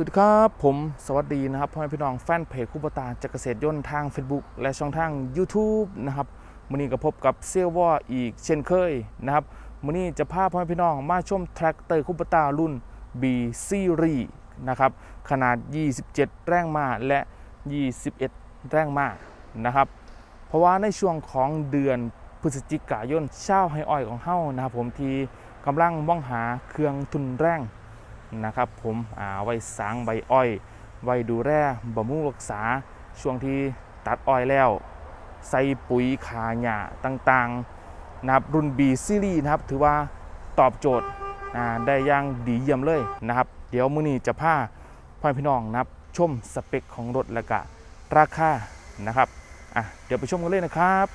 สวัสดีครับผมสวัสดีนะครับพ่อแม่พี่น้องแฟนเพจคูปตาจักเกษตรยนต์ทาง Facebook และช่องทาง YouTube นะครับวันนี้ก็พบกับเซลววออีกเช่นเคยนะครับวันนี้จะพาพ่อแม่พี่น้องมาชมแทรกเตอร์คูปตารุ่น B Series นะครับขนาด 27 แรงม้าและ 21 แรงม้านะครับเพราะว่าในช่วงของเดือนพฤศจิกายนเช้าให้อ้อยของเฮานะครับผมที่กำลังมองหาเครื่องทุนแรง นะครับผมไว้สางใบอ้อย ไว้ดูแลบำรุงรักษาช่วงที่ตัดอ้อยแล้ว ใส่ปุ๋ยขาหญ้าต่างๆนะครับรุ่น B ซีรีส์นะครับ ถือว่าตอบโจทย์ได้อย่างดีเยี่ยมเลยนะครับ เดี๋ยวมื้อนี้จะพาพ่อพี่น้องนะครับชมสเปคของรถและก็ราคานะครับอะเดี๋ยวไปชมกันเลยนะครับ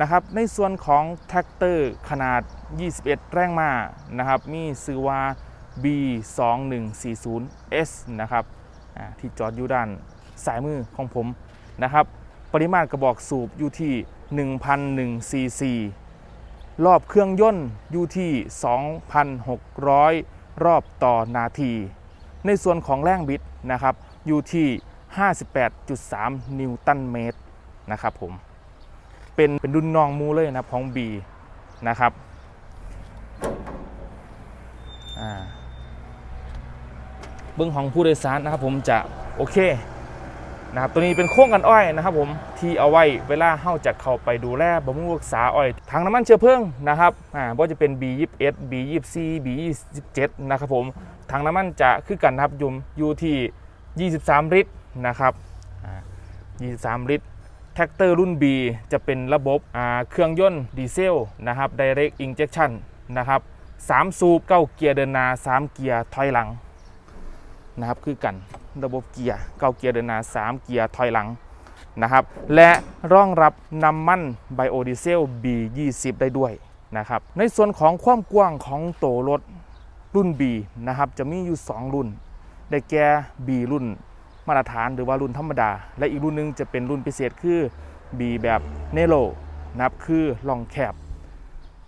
นะครับในส่วนของแท็กเตอร์ขนาด 21 แรงม้านะครับมีซื้อว่า B2140S นะครับที่จอดอยู่ด้านซ้ายมือของผมนะครับปริมาตรกระบอกสูบอยู่ที่ 1,001ซีซีรอบเครื่องยนต์อยู่ที่ 2,600 รอบต่อนาที ในส่วนของแรงบิดนะครับอยู่ที่ 58.3 นิวตันเมตรนะครับผม เป็นเป็นรุ่นน้องมูเลยนะครับของ B นะครับเบื้องของผู้โดยสารนะครับผมจะโอเคนะครับตัวนี้เป็นโค้งกันอ้อยนะครับผมที่เอาไว้เวลาเข้าจะเข้าไปดูแลบำรุงรักษาอ้อยทางน้ำมันเชื้อเพลิงนะครับอ่าว่จะเป็น B21 B24 B27 นะครับผมทางน้ำมันจะคือกันนะครับยุมอยู่ที่ 23 ลิตรนะครับอ่า23 ลิตร แท็กเตอร์รุ่น B จะเป็นระบบเครื่องยนต์ดีเซลนะครับ Direct Injection นะครับ3สูบเก้าเกียร์เดินหน้า3เกียร์ถอยหลังนะครับคือกันระบบเกียร์เก้าเกียร์เดินหน้า3เกียร์ถอยหลังนะครับและรองรับน้ำมันไบโอดีเซล B20 ได้ด้วยนะครับในส่วนของความกว้างของโตรถรุ่น B นะครับจะมีอยู่ 2 รุ่น ได้แก่ B รุ่น มาตรฐานหรือว่ารุ่นธรรมดา และอีกรุ่นหนึงจะเป็นรุ่นพิเศษคือ B แบบเนโ o นะครับคือลองแคบ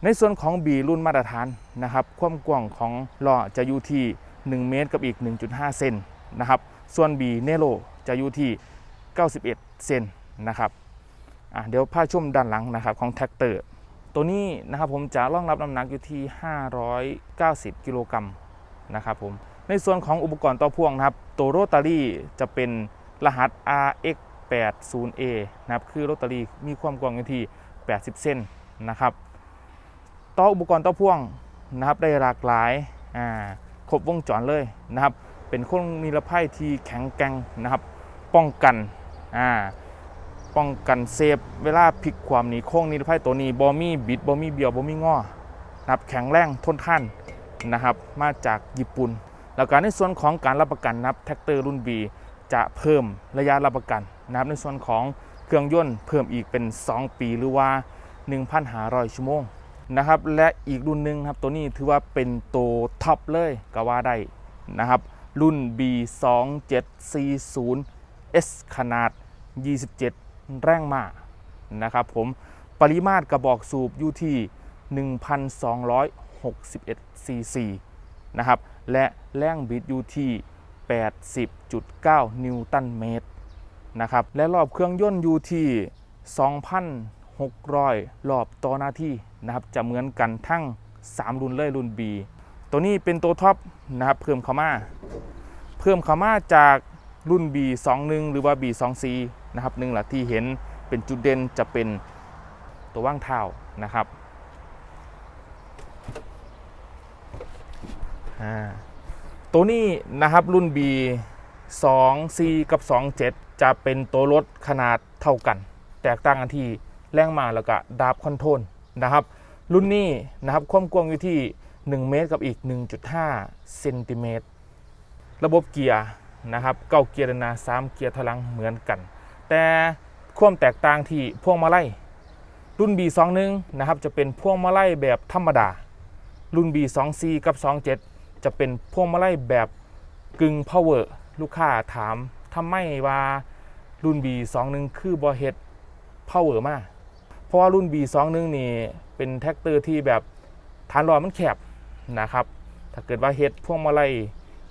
ในส่วนของ B รุ่นมาตรฐานนะครับความกว้างของล้อจะอยู่ที่ 1 เมตรกับอีก 1.5 เซนนะครับส่วน B เนโ o จะอยู่ที่ 91 เซนนะครับเดี๋ยวพาชุ่มด้านหลังนะครับของแท็กเตอร์ตัวนี้นะครับผมจะรองรับน้ำหนักอยู่ที่ 590 กิโลกรัมนะครับผม ในส่วนของอุปกรณ์ต่อพ่วงนะครับตัวโรตารี่จะเป็นรหัส RX80A นะครับคือโรตารี่มีความกว้างอยู่ที่ 80 เซนนะครับต่ออุปกรณ์ต่อพ่วงนะครับได้หลากหลายอ่าครบวงจรเลยนะครับ เป็นโครงนิรภัยที่แข็งแกร่งนะครับ ป้องกันอ่าป้องกันเซฟเวลาพลิกความหนีโค้งนิรภัยตัวนี้บอมี่บิดบอมี่เบียวบอมี่งอนะครับแข็งแรงทนทานนะครับ มาจากญี่ปุ่น แล้วก็ในส่วนของการรับประกันนะครับแท็กเตอร์รุ่น B จะเพิ่มระยะรับประกันนะครับในส่วนของเครื่องยนต์เพิ่มอีกเป็น 2 ปีหรือว่า 1,500 ชั่วโมงนะครับและอีกรุ่นหนึ่งครับตัวนี้ถือว่าเป็นตัวท็อปเลยก็ว่าได้นะครับรุ่น B 2 7 4 0 S ขนาด 27 แรงม้านะครับผมปริมาตรกระบอกสูบอยู่ที่ 1,261ซีซีนะครับ และแรงบิดอยู่ที่ 80.9 นิวตันเมตรนะครับ และรอบเครื่องยนต์อยู่ที่ 2,600 รอบต่อนาทีนะครับ จะเหมือนกันทั้ง 3 รุ่นเลยรุ่น B ตัวนี้เป็นตัวท็อปนะครับ เพิ่มเข้ามา เพิ่มเข้ามาจากรุ่น B21 หรือว่า B24 นะครับหนึ่งหละที่เห็นเป็นจุดเด่นจะเป็นตัวว่างเท้านะครับ อ่า ตัวนี้นะครับรุ่น B 2 C กับ 27 จะเป็นตัวรถขนาดเท่ากัน แตกต่างกันที่แรงมาแล้วก็ดาบคอนโทรลนะครับ รุ่นนี้นะครับความกว้างอยู่ที่ 1 เมตรกับอีก 1.5เซนติเมตรระบบเกียร์นะครับเก้าเกียร์เดินนาสามเกียร์ถังเหมือนกัน แต่ความแตกต่างที่พวงมาลัยรุ่น B21 นะครับจะเป็นพวงมาลัยแบบธรรมดา รุ่น B24 กับ 27 จะเป็นพวงมาลัยแบบกึ่ง power ลูกค้าถามทำไมว่ารุ่น B21 คือบอเฮด power มากเพราะว่ารุ่น B21 นี่เป็นแท็กเตอร์ที่แบบฐานล้อมันแคบนะครับ ถ้าเกิดว่าเฮดพวงมาลัย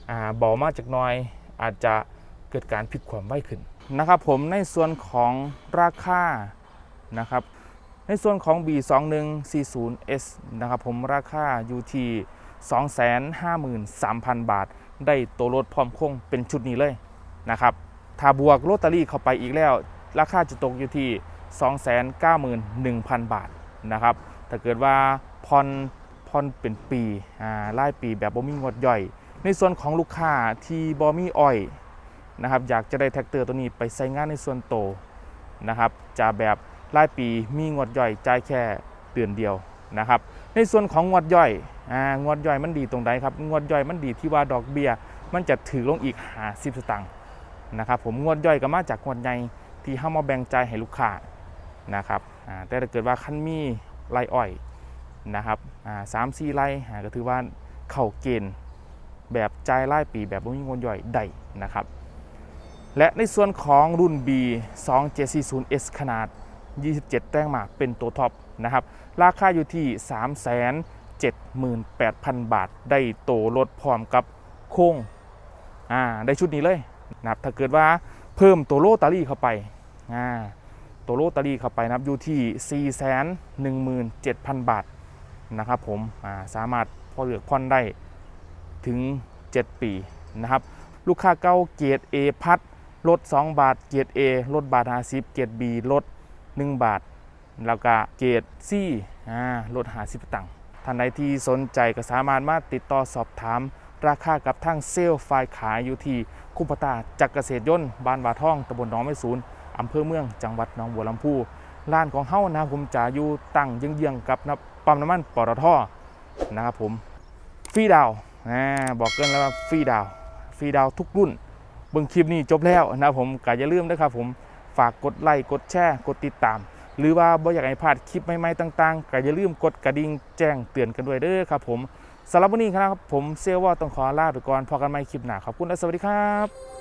อ่าเบามากจากน้อย อาจจะเกิดการผิดความไวขึ้นนะครับผมในส่วนของราคานะครับในส่วนของ B2140S นะครับผมราคาอยู่ที่ 253,000 บาท ได้ตัวรถพร้อมคงเป็นชุดนี้เลยนะครับ ถ้าบวกลอตเตอรี่เข้าไปอีกแล้ว ราคาจะตกอยู่ที่ 291,000 บาทนะครับ ถ้าเกิดว่าผ่อนผ่อนเป็นปีอ่ารายปีแบบบ่มีงวดย่อย ในส่วนของลูกค้าที่บ่มีอ้อยนะครับ อยากจะได้แท็กเตอร์ตัวนี้ไปใช้งานในส่วนโตนะครับ จะแบบรายปีมีงวดย่อยจ่ายแค่เดือนเดียว นะครับ ในส่วนของงวดย่อยองวดย่อยมันดีตรงใดครับ งวดย่อยมันดีที่ว่าดอกเบี้ย มันจะถือลงอีก50สตางค์นะครับผมงวดย่อยก็มาจากงวดใหญ่ที่เฮามาแบ่งใจให้ลูกค้านะครับแต่ถ้าเกิดว่าคันมีไรอ้อยนะครับสามสี่ไร่ก็ถือว่าเข้าเกณฑ์แบบจ่ายรายปีแบบบ่มีงวดย่อยได้นะครับ และในส่วนของรุ่น B 2 7 4 0 S ขนาด 27 แต้งหมากเป็นตัวท็อปนะครับ ราคาอยู่ที่378,000 บาท ได้โตรถพร้อมกับโค้งอ่าได้ชุดนี้เลยนะครับถ้าเกิดว่าเพิ่มตัวโลตารี่เข้าไปอ่าตัวโลตารี่เข้าไปนะครับอยู่ที่417,000 บาทนะครับผมอ่าสามารถพอเลือกผ่อนได้ถึง 7 ปีนะครับลูกค้าเก้าเกียร A พัดลด 2 บาท เกียร A ลดบาท50เกียร B ลด 1 บาท แล้วก็เกียร C อ่าลด50ตังค์ท่านใดที่สนใจก็สามารถมาติดต่อสอบถาม ราคากับทางเซลล์ฝ่ายขายอยู่ที่คุปตาจักรเกษตรยนต์บ้านวาท่องตำบลหนองไม้ศูนย์อำเภอเมืองจังหวัดหนองบัวลำพูร้านของเฮานะผมจะอยู่ตั้งเยื้องๆกับน้ำปั๊มน้ำมันปตทนะครับผมฟรีดาวน์อ่าบอกเกินแล้วว่าฟรีดาวฟรีดาวทุกรุ่นเบิ่งคลิปนี้จบแล้วนะผมก็อย่าลืมนะครับผม ฝากกดไลค์กดแชร์กดติดตาม หรือว่าบ่อยากให้พลาดคลิปใหม่ๆต่างๆก็อย่าลืมกดกระดิ่งแจ้งเตือนกันด้วยเด้อครับผมสำหรับวันนี้ครับผมเซลว่าต้องขอลาไปก่อนพอกันใหม่คลิปหน้าขอบคุณและสวัสดีครับ